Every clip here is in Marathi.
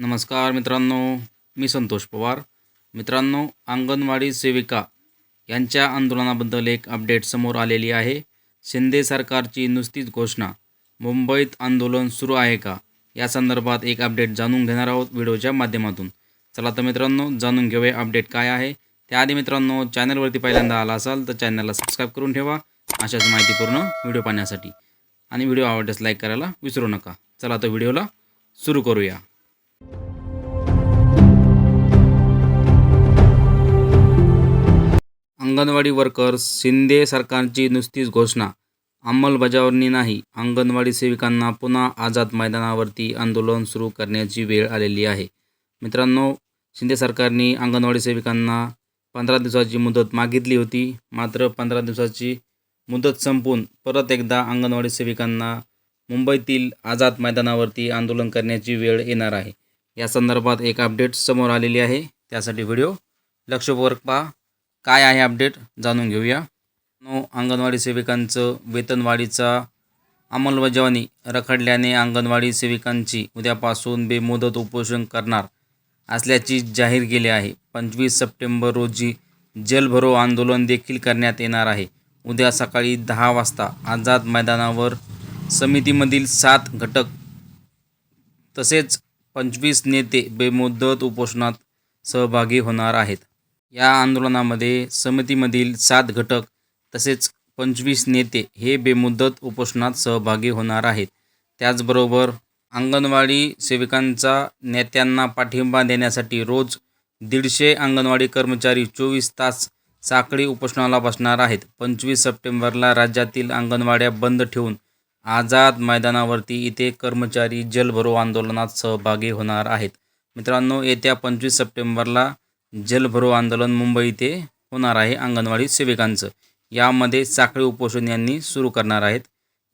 नमस्कार मित्रांनो मी संतोष पवार. मित्रांनो अंगणवाडी सेविका यांच्या आंदोलनाबद्दल एक अपडेट समोर आलेली आहे. शिंदे सरकारची नुसतीच घोषणा मुंबईत आंदोलन सुरू आहे का? या संदर्भात एक अपडेट जाणून घेणार आहोत व्हिडिओच्या माध्यमातून. चला तर मित्रांनो जाणून घेऊया अपडेट काय आहे. त्याआधी मित्रांनो चॅनलवरती पहिल्यांदा आला असाल तर चॅनलला सबस्क्राईब करून ठेवा. अशाच माहितीपूर्ण व्हिडिओ पाहण्यासाठी. आणि व्हिडिओ आवडल्यास लाईक करायला विसरू नका. चला तर व्हिडिओला सुरू करूया. अंगणवाडी वर्कर्स शिंदे सरकारची नुसतीच घोषणा. अंमलबजावणी नाही. अंगणवाडी सेविकांना पुन्हा आझाद मैदानावरती आंदोलन सुरू करण्याची वेळ आलेली आहे. मित्रांनो शिंदे सरकारने अंगणवाडी सेविकांना पंधरा दिवसाची मुदत मागितली होती. मात्र पंधरा दिवसाची मुदत संपून परत एकदा अंगणवाडी सेविकांना मुंबईतील आझाद मैदानावरती आंदोलन करण्याची वेळ येणार आहे. या संदर्भात एक अपडेट समोर आलेली आहे. त्यासाठी व्हिडिओ लक्षपूर्वक पहा. काय आहे अपडेट जाणून घेऊया. नो अंगणवाडी सेविकांचं वेतनवाढीचा अंमलबजावणी रखडल्याने अंगणवाडी सेविकांची उद्यापासून बेमुदत उपोषण करणार असल्याची जाहीर केली आहे. पंचवीस सप्टेंबर रोजी जलभरो आंदोलन देखील करण्यात येणार आहे. उद्या सकाळी दहा वाजता आझाद मैदानावर समितीमधील सात घटक तसेच पंचवीस नेते बेमुदत उपोषणात सहभागी होणार आहेत. या आंदोलनामध्ये समितीमधील सात घटक तसेच पंचवीस नेते हे बेमुदत उपोषणात सहभागी होणार आहेत. त्याचबरोबर अंगणवाडी सेविकांचा नेत्यांना पाठिंबा देण्यासाठी रोज दीडशे अंगणवाडी कर्मचारी चोवीस तास साखळी उपोषणाला बसणार आहेत. पंचवीस सप्टेंबरला राज्यातील अंगणवाड्या बंद ठेवून आझाद मैदानावरती इथे कर्मचारी जलभरो आंदोलनात सहभागी होणार आहेत. मित्रांनो येत्या पंचवीस सप्टेंबरला जलभरो आंदोलन मुंबई ते होणार आहे. अंगणवाडी सेविकांचं. यामध्ये साखळी उपोषण यांनी सुरू करणार आहेत.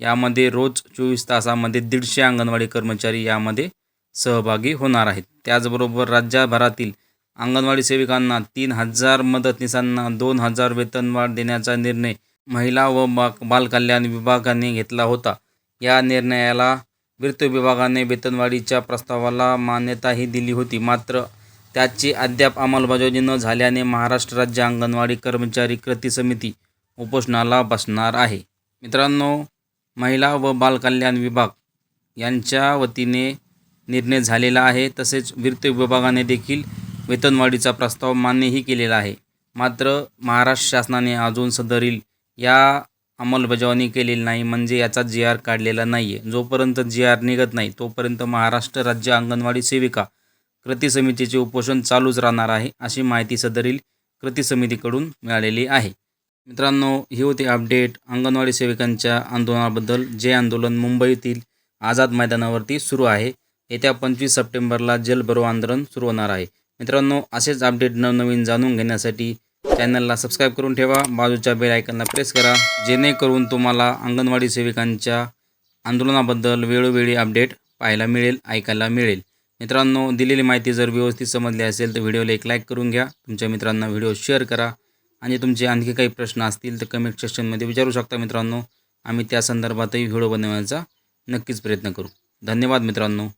यामध्ये रोज चोवीस तासामध्ये दीडशे अंगणवाडी कर्मचारी यामध्ये सहभागी होणार आहेत. त्याचबरोबर राज्यभरातील अंगणवाडी सेविकांना तीन हजार मदतनीसांना दोन हजार वेतनवाढ देण्याचा निर्णय महिला व बा बालकल्याण विभागाने घेतला होता. या निर्णयाला वित्त विभागाने वेतनवाढीच्या प्रस्तावाला मान्यताही दिली होती. मात्र त्याची अद्याप अंमलबजावणी न झाल्याने महाराष्ट्र राज्य अंगणवाडी कर्मचारी कृती समिती उपोषणाला बसणार आहे. मित्रांनो महिला व बालकल्याण विभाग यांच्या वतीने निर्णय झालेला आहे. तसेच वित्त विभागाने देखील वेतनवाढीचा प्रस्ताव मान्यही केलेला आहे. मात्र महाराष्ट्र शासनाने अजून सदरील या अंमलबजावणी केलेली नाही. म्हणजे याचा जी आर काढलेला नाही आहे जोपर्यंत जी आर निघत नाही तोपर्यंत महाराष्ट्र राज्य अंगणवाडी सेविका कृती समितीचे उपोषण चालूच राहणार आहे अशी माहिती सदरील कृती समितीकडून मिळालेली आहे. मित्रांनो ही होती अपडेट अंगणवाडी सेविकांच्या आंदोलनाबद्दल जे आंदोलन मुंबईतील आझाद मैदानावरती सुरू आहे येत्या पंचवीस सप्टेंबरला जलभरो आंदोलन सुरू होणार आहे. मित्रांनो असेच अपडेट नवनवीन जाणून घेण्यासाठी चॅनलला सबस्क्राईब करून ठेवा बाजूच्या बेल आयकनला प्रेस करा जेणेकरून तुम्हाला अंगणवाडी सेविकांच्या आंदोलनाबद्दल वेळोवेळी अपडेट पाहायला मिळेल ऐकायला मिळेल. मित्रांनो दिलेली माहिती जर व्यवस्थित समजली असेल तर व्हिडिओला एक लाईक करून घ्या तुमच्या मित्रांना व्हिडिओ शेअर करा आणि तुमचे आणखी काही प्रश्न असतील तर कमेंट सेक्शनमध्ये विचारू शकता मित्रांनो. आम्ही त्या संदर्भातही व्हिडिओ बनवण्याचा नक्कीच प्रयत्न करू. धन्यवाद मित्रांनो.